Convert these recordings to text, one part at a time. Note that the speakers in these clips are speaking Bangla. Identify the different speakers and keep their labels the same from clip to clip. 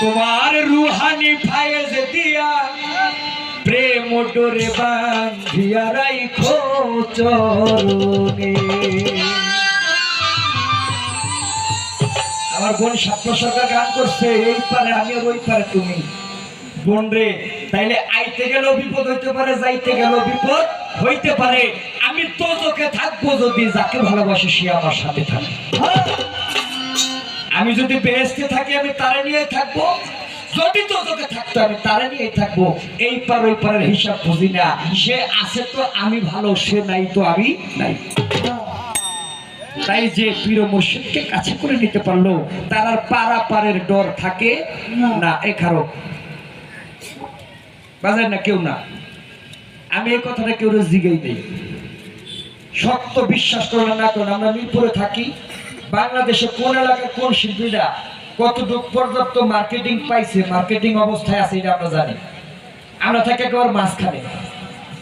Speaker 1: তোমার রুহানি ফায়েজ দিয়া প্রেম ডোরে বান্ধিয়া রাইখো চরণে। আমার বোন সাপ্ত সরকার গান করছে, এই পারে আমি ওই পারে তুমি। বোন রে, তাইলে আইতে গেলেও বিপদ হইতে পারে, যাইতে গেলেও বিপদ হইতে পারে। আমি তো তোকে থাকব যদি যাকে ভালোবাসি সে আমার সাথে থাকে। আমি যদি বেহেস্তে থাকি আমি তারে নিয়ে থাকব? যদি তোকে থাকতো আমি তারে নিয়ে থাকব। এই পার ওই পারের হিসাব বুঝি না। সে আছে তো আমি ভালো সে নাই তো আমি নাই। তাই যে পীর মুর্শিদকে কাছে করে নিতে পারল তার আর পারা পারের ডর থাকে না। এখারো বাজার না কেউ না। আমি এই কথাটা কেউ জিগেই নেই শক্ত বিশ্বাস করলে না করেন আমরা মিরপুরে থাকি। বাংলাদেশে কোন এলাকায় কোন শিল্পীরা কতটুকু পর্যাপ্ত মার্কেটিং পাইছে মার্কেটিং অবস্থায় আছে এটা আমরা জানি। আমরা থাকি একেবারে মাঝখানে।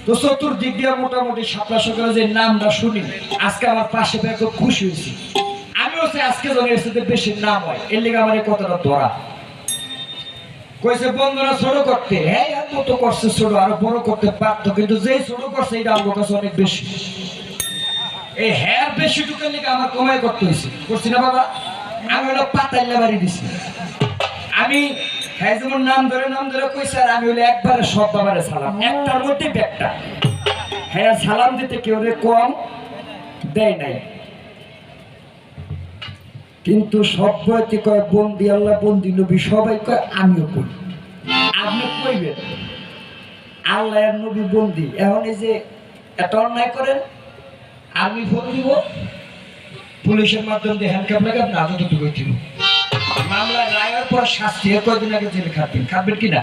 Speaker 1: তো চতুর্দিক দিয়ে মোটামুটি সাতটা সকালে যে নামটা শুনি, আজকে আমার পাশে পেয়ে খুব খুশি হয়েছি। আমিও চাই আজকে যেন এর সাথে বেশি নাম হয়, এর লেগে আমার এই কথাটা ধরা। কইছে, বন্ধুরা, ছোট করতে। হ্যাঁ মতো করছে ছোট, আরও বড় করতে পারতো, কিন্তু যেই ছোট করছে, এটা আমার কাছে অনেক বেশি। এই হ্যার বেশি টুকের লেগে আমার কমাই করতে হয়েছে। করছি না বাবা? আমি হলো পাতাইলা বাড়ি দিছি। আমি হ্যাঁ যেমন নাম ধরে নাম ধরে কইছে আর আমি হলো একবারে সব বাবারে সালাম। একটার মধ্যে একটা হ্যাঁ সালাম দিতে কেউ রে কম দেয় নাই। কিন্তু সব বয়তে কয়, বন্দি আল্লাহ, বন্দি নবী সবাই কয়, আমিও করি আপনি কইবেন, আল্লাহ নবী বন্দি। এখন এই যে এত অন্যায় করেন? আমি ফোন দিব, পুলিশের মাধ্যমে দিয়ে হ্যান্ডকাপ লাগে আপনি আদত ঢুকে দিব মামলা রায়ের পর শাস্তি কয়দিন আগে জেলে খাবেন খাবেন কিনা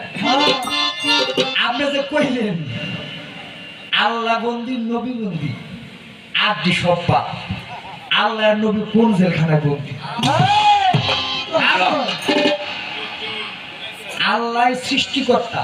Speaker 1: আপনি যে কইলেন, আল্লাহ বন্দি, নবী বন্দি আদি সব পাপ আল্লাহ নবী কোন জেলখানায় বন্দি? আরও আল্লাহ সৃষ্টিকর্তা।